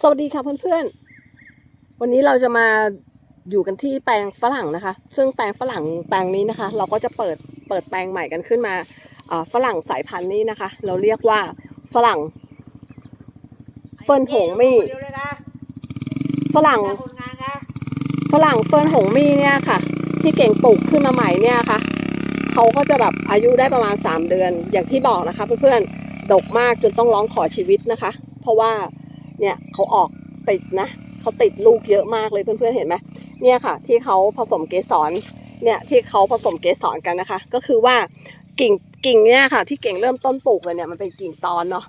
สวัสดีค่ะเพื่อนๆ วันนี้เราจะมาอยู่กันที่แปลงฝรั่งนะคะ ซึ่งแปลงฝรั่งแปลงนี้นะคะ เราก็จะเปิดเปิดแปลงใหม่กันขึ้นมาอ่าฝรั่งสายพันธุ์นี้นะคะ เราเรียกว่าฝรั่งเฟิร์นหงมี่เร็วเลยนะฝรั่งคนงานนะฝรั่งเฟิร์นหงมี่เนี่ยค่ะ ที่เก่งปลูกขึ้นมาใหม่เนี่ยค่ะเขาก็จะแบบอายุได้ประมาณ 3 เดือนอย่างที่บอกนะคะเพื่อนๆดกมากจนต้องร้องขอชีวิตนะคะ เพราะว่า เนี่ยเขาออกติดนะเขาติดลูกเยอะมากเลยเพื่อนๆเห็นไหมเนี่ยค่ะ ที่เขาผสมเกสรเนี่ยที่เขาผสมเกสรกันนะคะ ก็คือว่ากิ่งกิ่งเนี่ยค่ะ ที่เก่งเริ่มต้นปลูกเลยเนี่ยมันเป็นกิ่งตอนเนาะ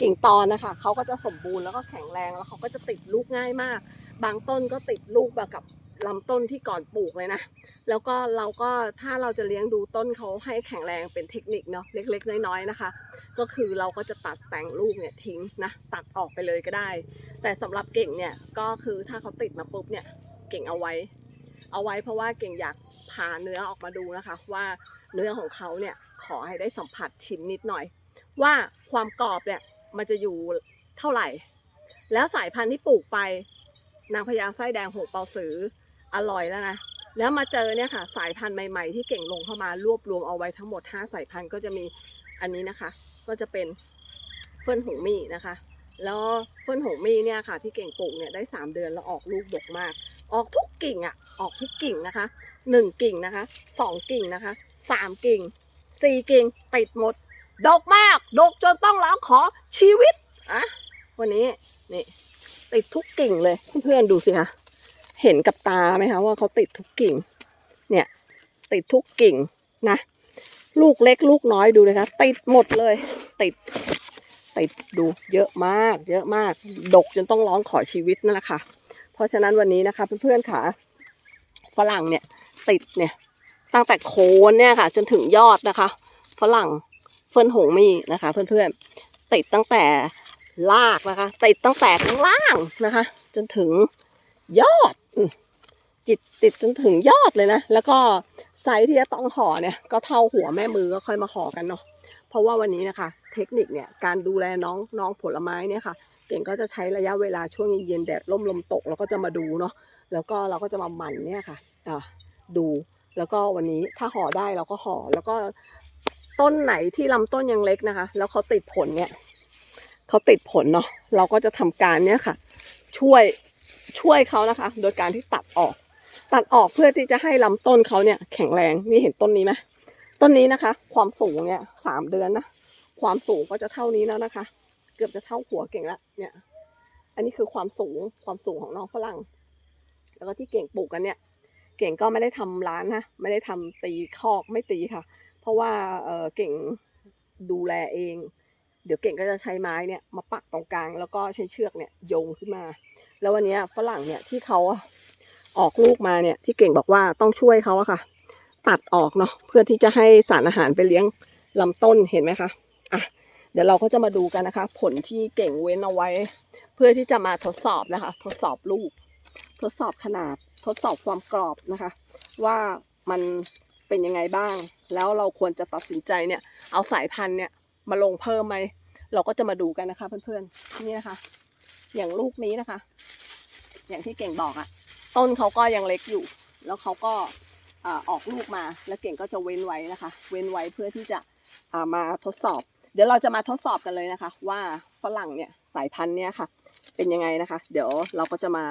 กิ่งตอนนะคะเขาก็จะสมบูรณ์แล้วก็แข็งแรงแล้วเขาก็จะติดลูกง่ายมาก บางต้นก็ติดลูกแบบกับลำต้นที่ก่อนปลูกเลยนะ แล้วก็เราก็ถ้าเราจะเลี้ยงดูต้นเขาให้แข็งแรงเป็นเทคนิคเนาะเล็กๆ น้อยๆนะคะ ก็คือเราก็จะตัดแต่งลูกเนี่ยทิ้งนะตัดออกไปเลยก็ได้ แต่สำหรับเก่งเนี่ยก็คือถ้าเขาติดมาปุ๊บเนี่ยเก่งเอาไว้ เอาไว้เพราะว่าเก่งอยากผ่าเนื้อออกมาดูนะคะ ว่าเนื้อของเขาเนี่ยขอให้ได้สัมผัสชิมนิดหน่อย ว่าความกรอบเนี่ยมันจะอยู่เท่าไหร่ แล้วสายพันธุ์ที่ปลูกไป นางพญาไส้แดงหกเปาสืออร่อยแล้วนะแล้วมาเจอเนี่ยค่ะสายพันธุ์ใหม่ๆ ที่เก่งลงเข้ามารวบรวมเอาไว้ทั้งหมด 5 สายพันธุ์ก็จะมี อันนี้นะคะก็จะเป็นเฟิร์นหงมี่นะคะ แล้วเฟิร์นหงมี่เนี่ยค่ะ ที่เก่งปลูกเนี่ยได้ 3 เดือนแล้วออกลูกดกมาก ออกทุกกิ่งอะออกทุกกิ่งนะคะ 1 กิ่งนะคะ 2 กิ่งนะคะ 3 กิ่ง 4 กิ่งติดหมด ดกมากดกจนต้องร้องขอชีวิตอะวันนี้นี่ติดทุกกิ่งเลยเพื่อนๆดูสิคะเห็นกับตาไหมคะว่าเขาติดทุกกิ่ง เนี่ย ติดทุกกิ่งนะ ลูกเล็ก ลูกน้อยดูเลยคะติดหมดเลย ติด ติดดูเยอะมาก เยอะมาก ดกจนต้องร้องขอชีวิตนั่นแหละค่ะ เพราะฉะนั้นวันนี้นะคะเพื่อนๆค่ะฝรั่งเนี่ย ติดเนี่ย ตั้งแต่โคนเนี่ยค่ะ จนถึงยอดนะคะ ฝรั่งเฟิร์นหงมีนะคะ เพื่อนๆติดตั้งแต่รากนะคะติดตั้งแต่ข้างล่างนะคะ จนถึงยอดจิตติดจนถึงยอดเลยนะ แล้วก็ ไซส์ที่จะต้องห่อเนี่ยก็เท่าหัวแม่มือก็ค่อยมาห่อกันเนาะเพราะว่าวันนี้นะคะ เทคนิคเนี่ยการดูแลน้องน้องผลไม้เนี่ยค่ะ เก่งก็จะใช้ระยะเวลาช่วงเย็นๆแดดร่มลมตกแล้วก็จะมาดูเนาะแล้วก็เราก็จะมาหมั่นเนี่ยค่ะอ่าดูแล้วก็วันนี้ถ้าห่อได้เราก็ห่อแล้วก็ต้นไหนที่ลำต้นยังเล็กนะคะ แล้วเขาติดผลเนี่ยเขาติดผลเนาะเราก็จะทำการเนี่ยค่ะ ช่วยช่วยเขานะคะ โดยการที่ตัดออก ตัดออกเพื่อที่จะให้ลำต้นเขาเนี่ยแข็งแรงนี่เห็นต้นนี้ไหมต้นนี้นะคะ ความสูงเนี่ยสามเดือนนะความสูงก็จะเท่านี้แล้วนะคะ เกือบจะเท่าหัวเก่งล้วเนี่ย อันนี้คือความสูงความสูงของน้องฝรั่ง แล้วก็ที่เก่งปลูกกันเนี่ย เก่งก็ไม่ได้ทำร้านนะไม่ได้ทำตีคอกไม่ตีค่ะ เพราะว่าเออเก่งดูแลเอง เดี๋ยวเก่งก็จะใช้ไม้เนี่ยมาปักตรงกลาง แล้วก็ใช้เชือกเนี่ยโยงขึ้นมา แล้ววันนี้ฝรั่งเนี่ยที่เขา ออกลูกมาเนี่ยที่เก่งบอกว่าต้องช่วยเขาอะค่ะ ตัดออกเนาะเพื่อที่จะให้สารอาหารไปเลี้ยงลำต้นเห็นไหมคะอะเดี๋ยวเราก็จะมาดูกันนะคะ ผลที่เก่งเว้นเอาไว้ เพื่อที่จะมาทดสอบนะคะ ทดสอบลูก ทดสอบขนาดทดสอบความกรอบนะคะ ว่ามันเป็นยังไงบ้าง แล้วเราควรจะตัดสินใจเนี่ย เอาสายพันธุ์เนี่ยมาลงเพิ่มไหมเราก็จะมาดูกันนะคะเพื่อนๆนี่นะคะ อย่างลูกนี้นะคะ อย่างที่เก่งบอกอะ ต้นเขาก็ยังเล็กอยู่ แล้วเขาก็อออกลูกมา แล้วเก่งก็จะเว้นไว้นะคะ เว้นไว้เพื่อที่จะามาทดสอบ เดี๋ยวเราจะมาทดสอบกันเลยนะคะ ว่าฝรั่งเนี่ยสายพันธุ์เนี่ยค่ะ เป็นยังไงนะคะ เดี๋ยวเราก็จะมา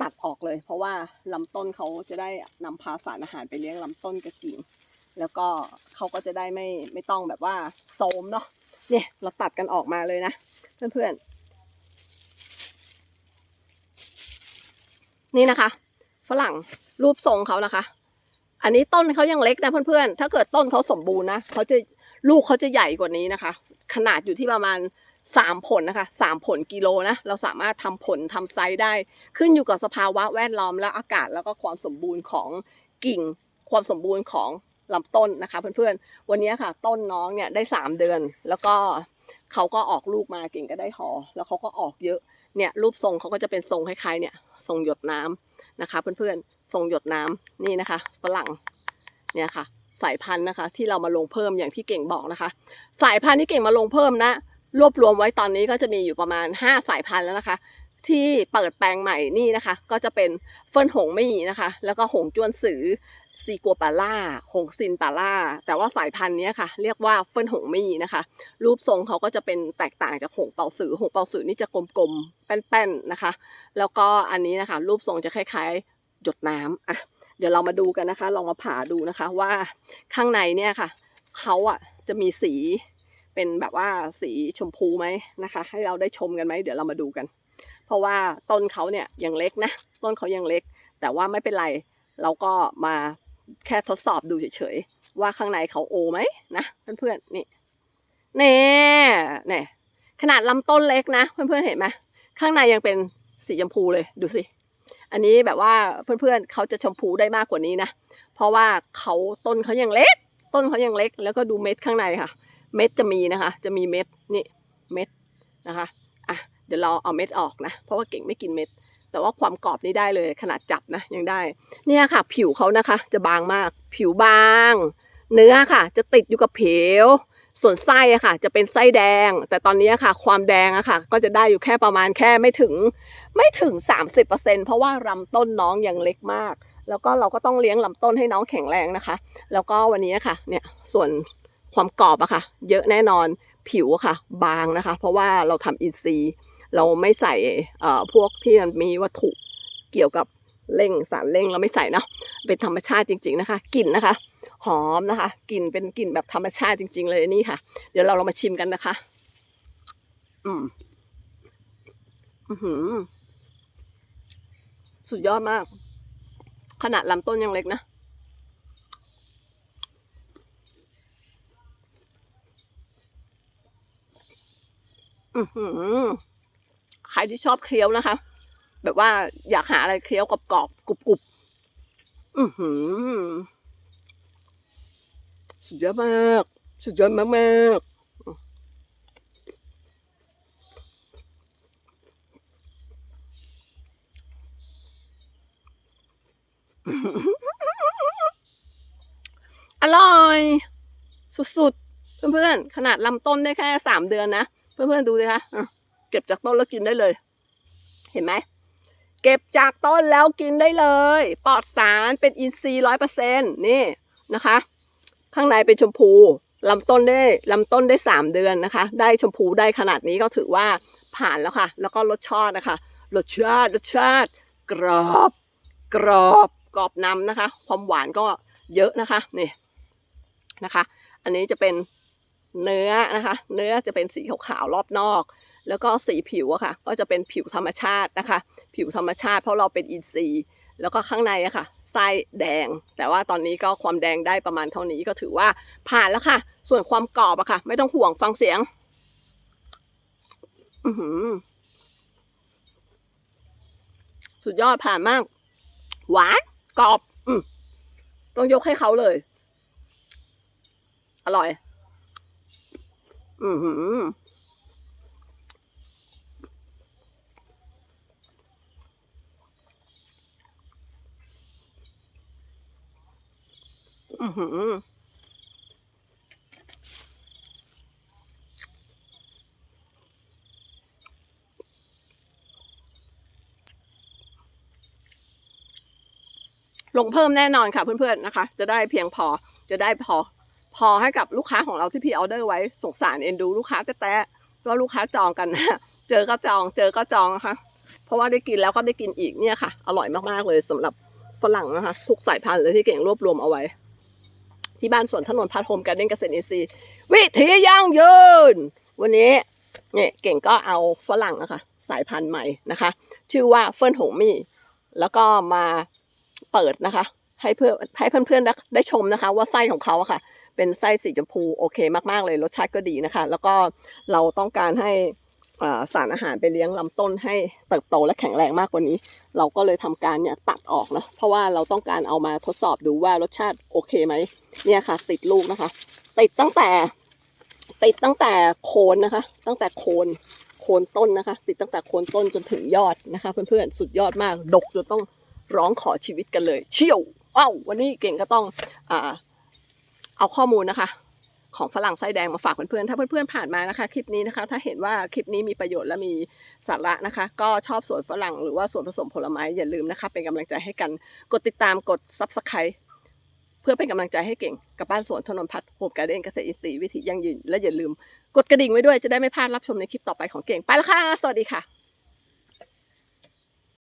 ตัดออกเลย เพราะว่าลำต้นเขาจะได้นำพาสารอาหารไปเลี้ยงลำต้นกระกิ่งแล้วก็เขาก็จะได้ไม่ไม่ต้องแบบว่าโซมเนาะเนี่ยเราตัดกันออกมาเลยนะ เพื่อนๆ นี่นะคะ ฝรั่งรูปทรงเขานะคะ อันนี้ต้นเขายังเล็กนะเพื่อนๆ ถ้าเกิดต้นเขาสมบูรณ์นะเขาจะลูกเขาจะใหญ่กว่านี้นะคะ ขนาดอยู่ที่ประมาณสามผลนะคะสามผลกิโลนะ เราสามารถทำผลทำไซส์ได้ ขึ้นอยู่กับสภาวะแวดล้อมและอากาศแล้วก็ความสมบูรณ์ของกิ่ง ความสมบูรณ์ของลำต้นนะคะ เพื่อนๆ วันนี้ค่ะ ต้นน้องเนี่ยได้สามเดือน แล้วก็เขาก็ออกลูกมาเก่งก็ได้หอ แล้วเขาก็ออกเยอะ เนี่ยรูปทรงเขาก็จะเป็นทรงคล้ายๆเนี่ยทรงหยดน้ำนะคะ เพื่อนๆทรงหยดน้ำนี่นะคะฝรั่งเนี่ยค่ะ สายพันธุ์นะคะ ที่เรามาลงเพิ่มอย่างที่เก่งบอกนะคะ สายพันธุ์ที่เก่งมาลงเพิ่มนะรวบรวมไว้ตอนนี้ก็จะมีอยู่ประมาณ 5 สายพันธุ์แล้วนะคะ ที่เปิดแปลงใหม่นี่นะคะ ก็จะเป็นเฟิร์นหงมี่นะคะ แล้วก็หงจวนสือ ซีกัวปาล่า หงซินปาล่า แต่ว่าสายพันธุ์นี้ค่ะ เรียกว่าเฟิร์นหงมี่นะคะ รูปทรงเขาก็จะเป็นแตกต่างจากหงเป่าสือ หงเป่าสือนี่จะกลมๆ แป้นๆ นะคะ แล้วก็อันนี้นะคะ รูปทรงจะคล้ายๆ หยดน้ำอะ เดี๋ยวเรามาดูกันนะคะ ลองมาผ่าดูนะคะว่าข้างในเนี่ยค่ะ เขาอะจะมีสีเป็นแบบว่าสีชมพูไหมนะคะ ให้เราได้ชมกันไหม เดี๋ยวเรามาดูกัน เพราะว่าต้นเขาเนี่ยยังเล็กนะ ต้นเขายังเล็ก แต่ว่าไม่เป็นไร เราก็มา แค่ทดสอบดูเฉยๆ ว่าข้างในเขาโอไหมนะเพื่อนๆนี่เน่เน่ขนาดลำต้นเล็กนะ เพื่อนๆเห็นไหมข้างในยังเป็นสีชมพูเลยดูสิอันนี้แบบว่าเพื่อนๆเขาจะชมพูได้มากกว่านี้นะ เพราะว่าเขาต้นเขายังเล็ก ต้นเขายังเล็ก แล้วก็ดูเม็ดข้างในค่ะ เม็ดจะมีนะคะ จะมีเม็ดนี่เม็ดนะคะอะเดี๋ยวเราเอาเม็ดออกนะ เพราะว่าเก่งไม่กินเม็ด แต่ว่าความกรอบนี่ได้เลยขนาดจับนะยังได้ เนี่ยค่ะ ผิวเขานะคะ จะบางมาก ผิวบาง เนื้อค่ะ จะติดอยู่กับผิวส่วนไส้อะค่ะ จะเป็นไส้แดง แต่ตอนนี้ค่ะ ความแดงอะค่ะ ก็จะได้อยู่แค่ประมาณแค่ไม่ถึง ไม่ถึง 30%เพราะว่าลำต้นน้องยังเล็กมาก แล้วก็เราก็ต้องเลี้ยงลำต้นให้น้องแข็งแรงนะคะ แล้วก็วันนี้ค่ะ เนี่ยส่วนความกรอบอะค่ะ เยอะแน่นอนผิวอะค่ะ บางนะคะ เพราะว่าเราทำอินทรีย์ เราไม่ใส่เอ่อพวกที่มันมีวัตถุเกี่ยวกับเร่งสารเร่งเราไม่ใส่นะเป็นธรรมชาติจริง ๆนะคะกลิ่นนะคะ หอมนะคะกลิ่นเป็นกลิ่นแบบธรรมชาติจริง ๆ เลยนี่ค่ะ เดี๋ยวเราลองมาชิมกันนะคะ อืมอือสุดยอดมาก ขนาดลำต้นยังเล็กนะอือหือ ใครที่ชอบเคี้ยวนะคะ แบบว่าอยากหาอะไรเคี้ยวกรอบๆกรุบๆอือหือ สุดยอดมาก สุดยอดมากๆอร่อย สุดๆ เพื่อนๆ ขนาดลำต้นได้แค่สามเดือนนะ เพื่อนๆ ดูสิคะอะ เก็บจากต้นแล้วกินได้เลย เห็นไหมเก็บจากต้นแล้วกินได้เลย ปลอดสารเป็นอินทรีย์ร้อยเปอร์เซ็นต์นี่นะคะ ข้างในเป็นชมพูลำต้นได้ลำต้นได้สามเดือนนะคะ ได้ชมพูได้ขนาดนี้ก็ถือว่าผ่านแล้วค่ะ แล้วก็รสชาตินะคะรสชาติรสชาติ กรอบ กรอบกรอบนำนะคะ ความหวานก็เยอะนะคะนี่นะคะ อันนี้จะเป็นเนื้อนะคะ เนื้อจะเป็นสีขาวๆรอบนอก แล้วก็สีผิวอะค่ะ ก็จะเป็นผิวธรรมชาตินะคะ ผิวธรรมชาติเพราะเราเป็นอินทรีย์ แล้วก็ข้างในอะค่ะไส้แดง แต่ว่าตอนนี้ก็ความแดงได้ประมาณเท่านี้ก็ถือว่าผ่านแล้วค่ะ ส่วนความกรอบอะค่ะ ไม่ต้องห่วงฟังเสียง อือหือ สุดยอดผ่านมาก หวานกรอบ อืต้องยกให้เขาเลย อร่อย อือหือ อือหือลงเพิ่มแน่นอนค่ะเพื่อนๆนะคะ จะได้เพียงพอจะได้พอ พอให้กับลูกค้าของเราที่พี่ออเดอร์ไว้สงสารเอ็นดูลูกค้าแต้ๆว่าลูกค้าจองกันนะเจอก็จองเจอก็จองนะคะเพราะว่าได้กินแล้วก็ได้กินอีกเนี่ยค่ะ อร่อยมากๆเลยสำหรับฝรั่งนะคะทุกสายพันธุ์เลยที่เก่งรวบรวมเอาไว้ ที่บ้านสวนถนนพัดโฮมการเด้นเกษตรอินทรีย์วิถียั่งยืน วันนี้เนี่ยเก่งก็เอาฝรั่งนะคะสายพันธุ์ใหม่นะคะ ชื่อว่าเฟิร์นหงมี่แล้วก็มาเปิดนะคะ ให้เพื่อให้เพื่อนๆได้ชมนะคะ ว่าไส้ของเขาอะค่ะ เป็นไส้สีชมพูโอเคมากๆเลยรสชาติก็ดีนะคะ แล้วก็เราต้องการให้ สารอาหารไปเลี้ยงลำต้นให้เติบโตและแข็งแรงมากกว่านี้ เราก็เลยทำการเนี่ยตัดออกนะเพราะว่าเราต้องการเอามาทดสอบดูว่ารสชาติโอเคไหมเนี่ยค่ะ ติดลูกนะคะ ติดตั้งแต่ ติดตั้งแต่โคนนะคะ ตั้งแต่โคนโคนต้นนะคะ ติดตั้งแต่โคนต้นจนถึงยอดนะคะ เพื่อนๆสุดยอดมากดกจนต้องร้องขอชีวิตกันเลย เชี่ยวอ้าววันนี้เก่งก็ต้องอ่าเอาข้อมูลนะคะ ของฝรั่งไส้แดงมาฝากเพื่อนๆ ถ้าเพื่อนๆผ่านมานะคะ คลิปนี้นะคะ ถ้าเห็นว่าคลิปนี้มีประโยชน์และมีสาระนะคะ ก็ชอบสวนฝรั่งหรือว่าสวนผสมผลไม้อย่าลืมนะคะ เป็นกำลังใจให้กัน กดติดตามกด subscribe เพื่อเป็นกำลังใจให้เก่งกับบ้านสวนถนนพัฒน์โฮมการ์เด้นเกษตรอินทรีย์วิถียั่งยืนและอย่าลืม กดกระดิ่งไว้ด้วยจะได้ไม่พลาดรับชมในคลิปต่อไปของเก่งไปแล้วค่ะ สวัสดีค่ะ